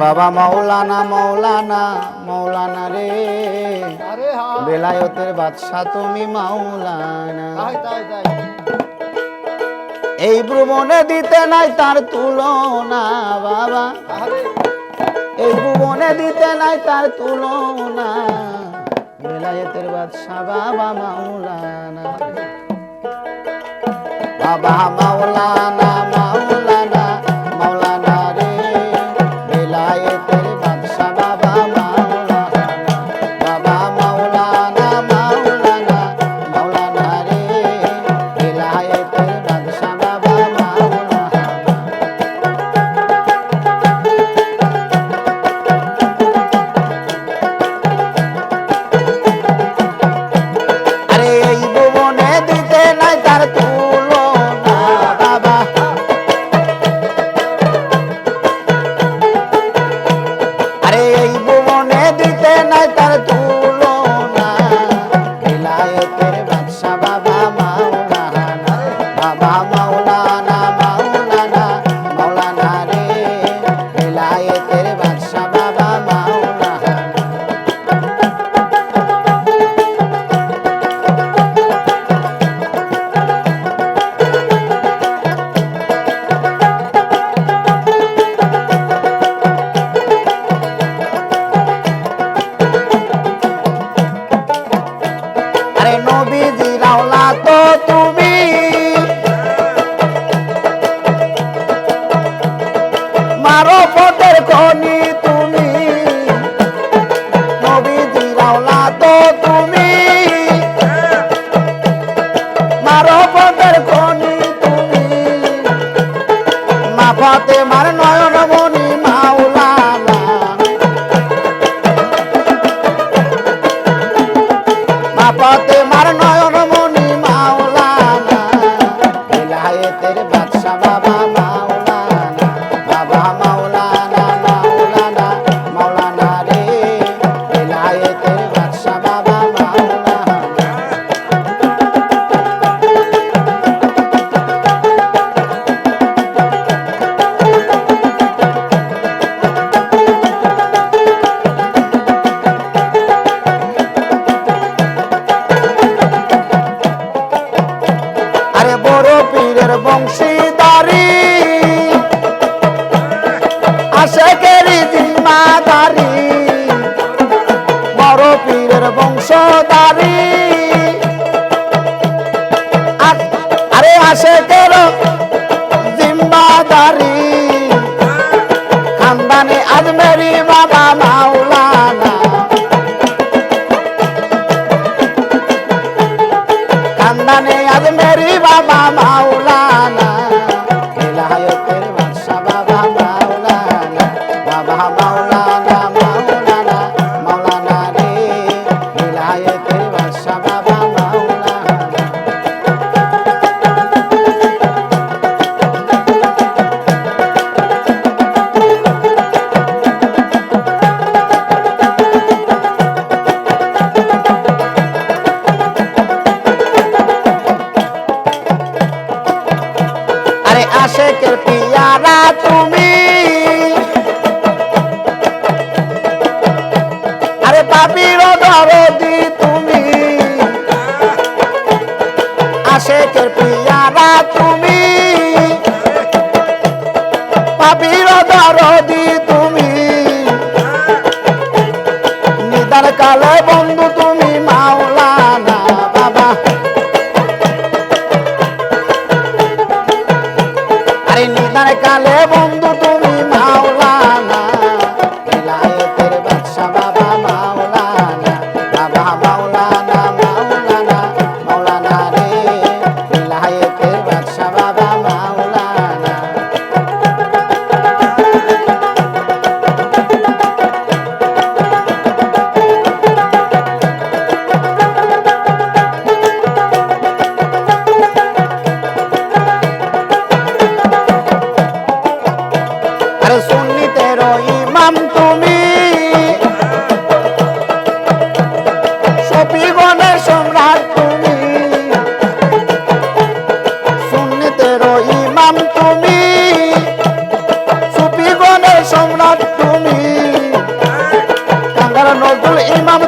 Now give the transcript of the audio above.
বাবা মৌলানা মৌলানা মৌলানা রে। বেলায়তের বাদশাহ তুমি মাওলানা। এই ভ্রমণে দিতে নাই তার তুলনা বাবা। এই ভুবনে দিতে নাই তার তুলনা। বেলায়তের বাদশাহ বাবা মাওলানা। বাবা মাওলানা মাওলানা। আরে নবীজি, রাওলা তো তুমি। মারো ফটের খনি তুমি। নবীজি, রাওলা তো তুমি। মারো ফটের খনি তুমি। মাফাতে মার নয়ন মনি বংশীদারি। আশেকেরি জিম্মাদ পাপির দরদি তুমি। আসে সম্রাট তুমি। কাঙ্গারা নজরুল ইমাম